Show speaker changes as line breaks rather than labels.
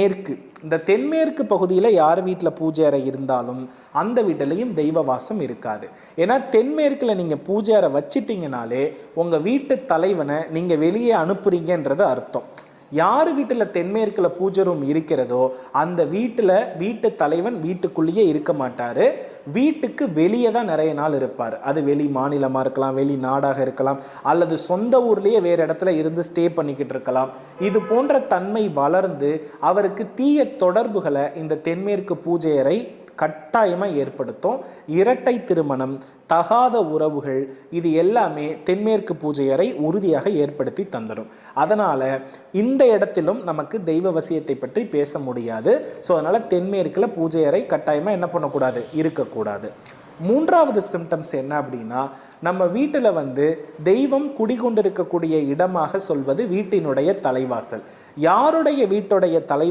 மேற்கு இந்த தென்மேற்கு பகுதியில் யார் வீட்டில் பூஜை அறை இருந்தாலும் அந்த வீட்டிலையும் தெய்வ வாசம் இருக்காது. ஏன்னா தென்மேற்கில் நீங்கள் பூஜை அறை வச்சிட்டிங்கனாலே உங்கள் வீட்டு தலைவனை நீங்கள் வெளியே அனுப்புறீங்கன்றது அர்த்தம். யார் வீட்டில் தென்மேற்கில் பூஜை ரூம் இருக்கிறதோ அந்த வீட்டில் வீட்டு தலைவன் வீட்டுக்குள்ளேயே இருக்க மாட்டார். வீட்டுக்கு வெளியே தான் நிறைய நாள் இருப்பார். அது வெளி மாநிலமாக இருக்கலாம் வெளி நாடாக இருக்கலாம் அல்லது சொந்த ஊர்லேயே வேறு இடத்துல இருந்து ஸ்டே பண்ணிக்கிட்டு இருக்கலாம். இது போன்ற தன்மை வளர்ந்து அவருக்கு தீய தொடர்புகளை இந்த தென்மேற்கு பூஜை அறை கட்டாயமாக ஏற்படுத்தும். இரட்டை திருமணம் தகாத உறவுகள் இது எல்லாமே தென்மேற்கு பூஜை அறை உறுதியாக ஏற்படுத்தி தந்துடும். அதனால் இந்த இடத்திலும் நமக்கு தெய்வ வசியத்தை பற்றி பேச முடியாது. ஸோ அதனால் தென்மேற்கில் பூஜை அறை கட்டாயமாக என்ன பண்ணக்கூடாது? இருக்கக்கூடாது. மூன்றாவது சிம்டம்ஸ் என்ன அப்படின்னா நம்ம வீட்டில் வந்து தெய்வம் குடிகொண்டிருக்கக்கூடிய இடமாக சொல்வது வீட்டினுடைய தலைவாசல். யாருடைய வீட்டுடைய தலை